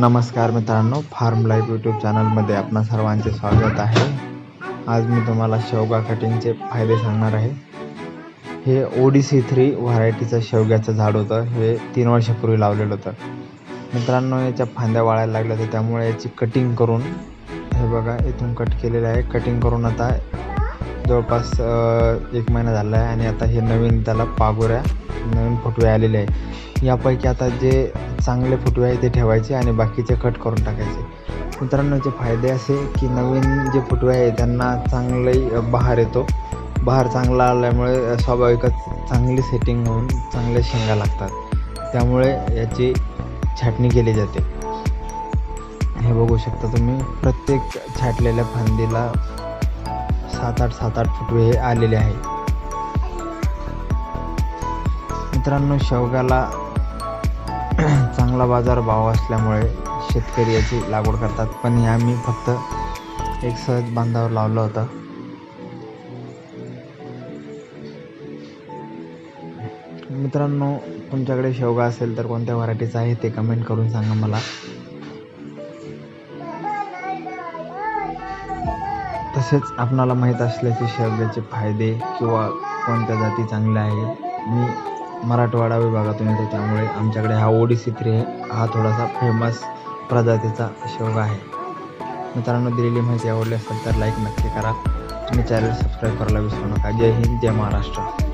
नमस्कार मित्रांनो form life YouTube चॅनलमध्ये आपणा सर्वांचे स्वागत आहे. आज मी तुम्हाला शेवगा कटिंगचे फायदे सांगणार आहे. हे ओ डी सी थ्री व्हरायटीचं शेवग्याचं झाड होतं. हे तीन वर्षापूर्वी लावलेलं होतं. मित्रांनो याच्या फांद्या वाळायला लागल्या होत्या त्यामुळे याची कटिंग करून हे बघा इथून कट केलेलं आहे. कटिंग करून आता जवळपास एक महिना झाला आहे आणि आता हे नवीन त्याला पागोऱ्या नवीन फुटवे आलेले आहे. यापैकी आता जे चांगले फुटवे आहे ते ठेवायचे आणि बाकीचे कट करून टाकायचे. मित्रांनो जे फायदे असे की नवीन जे फुटवे आहे त्यांना चांगले बहार येतो. बहार चांगला आल्यामुळे स्वाभाविकच चांगली सेटिंग होऊन चांगल्या शेंगा लागतात. त्यामुळे याची छाटणी केली जाते. हे बघू शकता तुम्ही प्रत्येक छाटलेल्या फांदीला सात आठ सात आठ फुटवे हे आलेले आहे. मित्रांनो शेवग्याला चांगला बाजार भाव असल्यामुळे शेतकरी याची लागवड करतात. पण या आम्ही फक्त एक सहज बांधावर लावलं होतं. मित्रांनो तुमच्याकडे शेवगा असेल तर कोणत्या व्हरायटीचा आहे ते कमेंट करून सांगा मला. तसेच आपणाला माहीत असल्याचे शेवग्याचे फायदे किंवा कोणत्या जाती चांगल्या आहेत मी मराठवाडा विभागातून येतो. त्यामुळे आमच्याकडे हा ओडिसी थ्री हा थोडासा फेमस प्रजातीचा शेवगा आहे. मित्रांनो दिलेली माहिती आवडली असेल तर लाईक नक्की करा. आणि चॅनल सबस्क्राईब करायला विसरू नका. जय हिंद जय महाराष्ट्र.